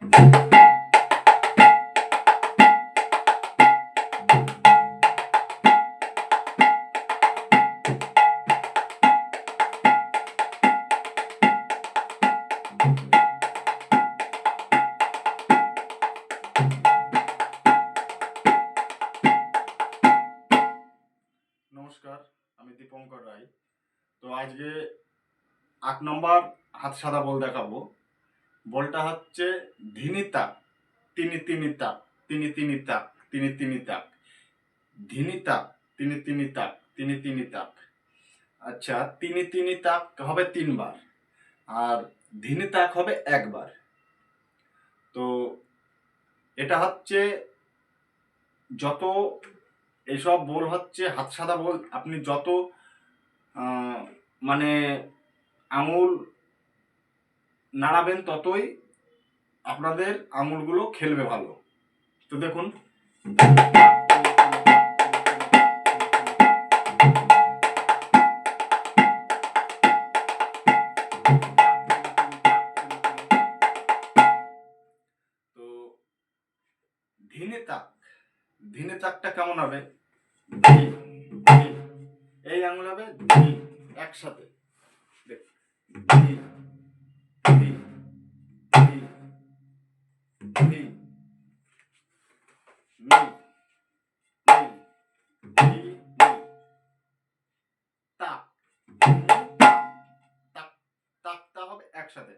নমস্কার আমি দীপঙ্কর রায়। তো আজকে আট নম্বর হাত সাদা বল দেখাবো। বলটা হচ্ছে ধিনি তাক তিনি তিনি তাক, তিনি তিনি তাক, তিনি তিনি তাক। ধিনি তাক তিনি তিনি তাক, তিনি তিনি তাক। আচ্ছা তিনি তিনি তাক হবে তিনবার আর ধিনি তাক হবে একবার। তো এটা হচ্ছে যত এসব বল হচ্ছে হাত সাদা বল, আপনি যত মানে আঙুল নাড়াবেন ততই আপনাদের আঙুলগুলো খেলবে ভালো। তো দেখুন। তো ধিনে তাক। ধিনে তাকটা কেমন হবে। এই আঙুল হবে একসাথে। একসাথে।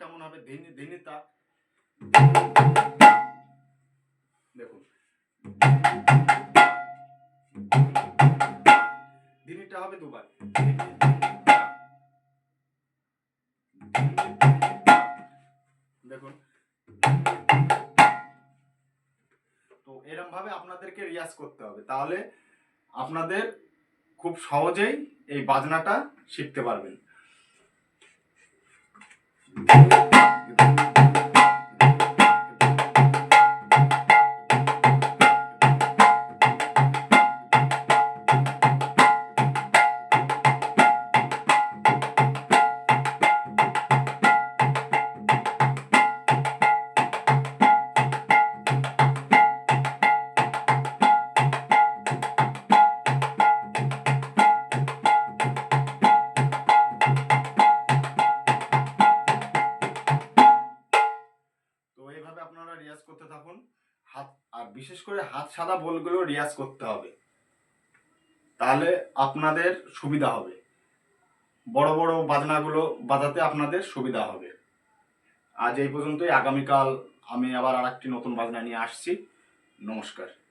কেমন হবে? ধিনি ধিনি তাক। দেখুন। হবে দুবার। দেখুন। তো এরম ভাবে আপনাদেরকে রিয়াজ করতে হবে। তাহলে আপনাদের খুব সহজেই এই বাজনাটা শিখতে পারবেন। তো আপনারা রিয়াজ করতে থাকুন। হাত, আর বিশেষ করে হাত সাদা বলগুলো রিয়াজ করতে হবে। তাহলে আপনাদের সুবিধা হবে। বড় বড় বাজনাগুলো বাজাতে আপনাদের সুবিধা হবে। আজ এই পর্যন্তই। আগামীকাল আমি আবার আর একটি নতুন বাজনা নিয়ে আসছি। নমস্কার।